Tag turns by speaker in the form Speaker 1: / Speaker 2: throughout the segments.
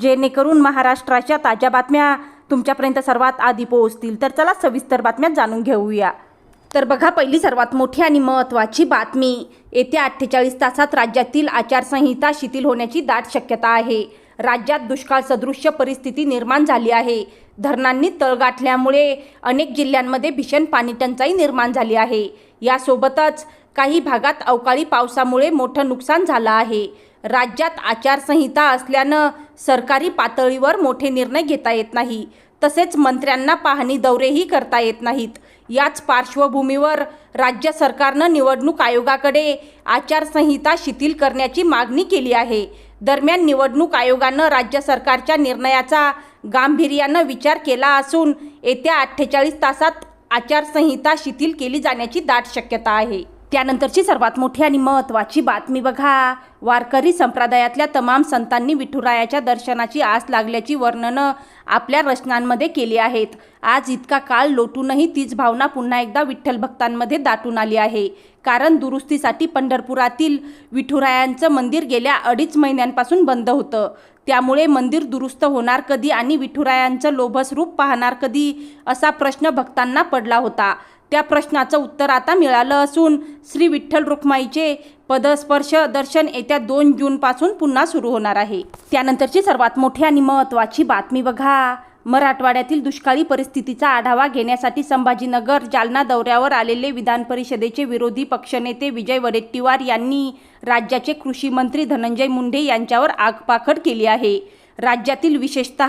Speaker 1: जेणेकरून महाराष्ट्राच्या ताज्या बातम्या तुमच्यापर्यंत सर्वात आधी पोहोचतील. तर चला सविस्तर बातम्या जाणून घेऊया. तर बघा पहिली सर्वात मोठी आणि महत्त्वाची बातमी येत्या अठ्ठेचाळीस तासात राज्यातील आचारसंहिता शिथिल होण्याची दाट शक्यता आहे. राज्यात दुष्काळ सदृश्य परिस्थिती निर्माण झाली आहे. धरणांनी तळ गाठल्यामुळे अनेक जिल्ह्यांमध्ये भीषण पाणीटंचाई निर्माण झाली आहे. यासोबतच काही भागात अवकाळी पावसामुळे मोठं नुकसान झालं आहे. राज्यात आचारसंहिता असल्यानं सरकारी पातळीवर मोठे निर्णय घेता येत नाही. तसेच मंत्र्यांना पाहणी दौरेही करता येत नाहीत. याच पार्श्वभूमीवर राज्य सरकारनं निवडणूक आयोगाकडे आचारसंहिता शिथिल करण्याची मागणी केली आहे. दरम्यान निवडणूक आयोगानं राज्य सरकारच्या निर्णयाचा गांभीर्यानं विचार केला असून येत्या अठ्ठेचाळीस तासात आचारसंहिता शिथिल केली जाण्याची दाट शक्यता आहे. त्यानंतरची सर्वात मोठी आणि महत्त्वाची बातमी बघा. वारकरी संप्रदायातल्या तमाम संतांनी विठुरायाच्या दर्शनाची आस लागल्याची वर्णनं आपल्या रचनांमध्ये केली आहेत. आज इतका काळ लोटूनही तीच भावना पुन्हा एकदा विठ्ठल भक्तांमध्ये दाटून आली आहे. कारण दुरुस्तीसाठी पंढरपुरातील विठुरायांचं मंदिर गेल्या अडीच महिन्यांपासून बंद होतं. त्यामुळे मंदिर दुरुस्त होणार कधी आणि विठुरायांचं लोभस रूप पाहणार कधी असा प्रश्न भक्तांना पडला होता. त्या प्रश्नाचं उत्तर आता मिळालं असून श्री विठ्ठल रुक्माईचे पदस्पर्श दर्शन येत्या दोन जूनपासून पुन्हा सुरू होणार आहे. त्यानंतरची सर्वात मोठी आणि महत्त्वाची बातमी बघा. मराठवाड्यातील दुष्काळी परिस्थितीचा आढावा घेण्यासाठी संभाजीनगर जालना दौऱ्यावर आलेले विधान परिषदेचे विरोधी पक्षनेते विजय वडेट्टीवार यांनी राज्याचे कृषी मंत्री धनंजय मुंडे यांच्यावर आगपाखड केली आहे. राज्यातील विशेषत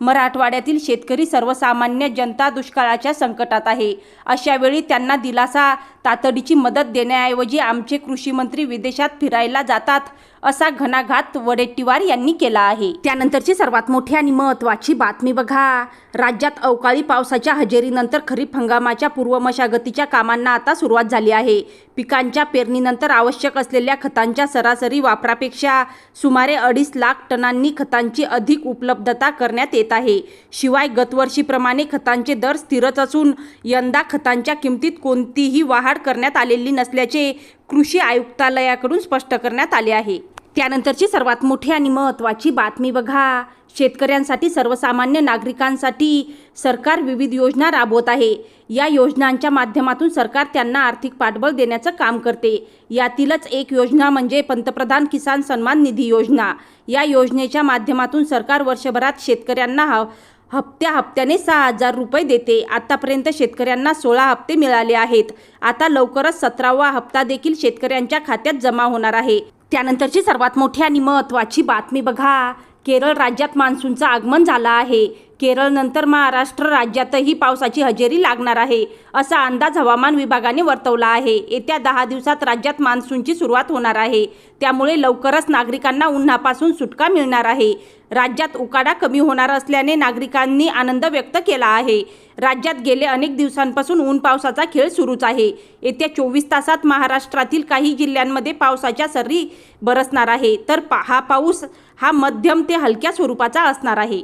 Speaker 1: मराठवाड्यातील शेतकरी सर्वसामान्य जनता दुष्काळाच्या संकटात आहे. अशावेळी त्यांना दिलासा तातडीची मदत देण्याऐवजी आमचे कृषी मंत्री विदेशात फिरायला जातात असा घणाघात वडेट्टीवार यांनी केला आहे. त्यानंतरची सर्वात मोठी आणि महत्त्वाची बातमी बघा. राज्यात अवकाळी पावसाच्या हजेरीनंतर खरीप हंगामाच्या पूर्वमशागतीच्या कामांना आता सुरुवात झाली आहे. पिकांच्या पेरणीनंतर आवश्यक असलेल्या खतांच्या सरासरी वापरापेक्षा सुमारे अडीच लाख टनांनी खतांची अधिक उपलब्धता करण्यात येत आहे. शिवाय गतवर्षीप्रमाणे खतांचे दर स्थिरच असून यंदा खतांच्या किमतीत कोणतीही वाढ करण्यात आलेली नसल्याचे कृषी आयुक्तालयाकडून स्पष्ट करण्यात आले आहे. त्यानंतरची सर्वात मोठी आणि महत्त्वाची बातमी बघा. शेतकऱ्यांसाठी सर्वसामान्य नागरिकांसाठी सरकार विविध योजना राबवत आहे. या योजनांच्या माध्यमातून सरकार त्यांना आर्थिक पाठबळ देण्याचं काम करते. यातीलच एक योजना म्हणजे पंतप्रधान किसान सन्मान निधी योजना. या योजनेच्या माध्यमातून सरकार वर्षभरात शेतकऱ्यांना ह हप्त्या हप्त्याने सहा हजार रुपये देते. आतापर्यंत शेतकऱ्यांना सोळा हप्ते मिळाले आहेत. आता लवकरच सतरावा हप्ता देखील शेतकऱ्यांच्या खात्यात जमा होणार आहे. त्यानंतरची सर्वात मोठी आणि महत्त्वाची बातमी बघा. केरळ राज्यात मान्सूनचं आगमन झालं आहे. केरळनंतर महाराष्ट्र राज्यातही पावसाची हजेरी लागणार आहे असा अंदाज हवामान विभागाने वर्तवला आहे. येत्या दहा दिवसात राज्यात मान्सूनची सुरुवात होणार आहे. त्यामुळे लवकरच नागरिकांना उन्हापासून सुटका मिळणार आहे. राज्यात उकाडा कमी होणार असल्याने नागरिकांनी आनंद व्यक्त केला आहे. राज्यात गेले अनेक दिवसांपासून ऊन पावसाचा खेळ सुरूच आहे. येत्या चोवीस तासात महाराष्ट्रातील काही जिल्ह्यांमध्ये पावसाच्या सरी बरसणार आहे. तर पा हा पाऊस हा मध्यम ते हलक्या स्वरूपाचा असणार आहे.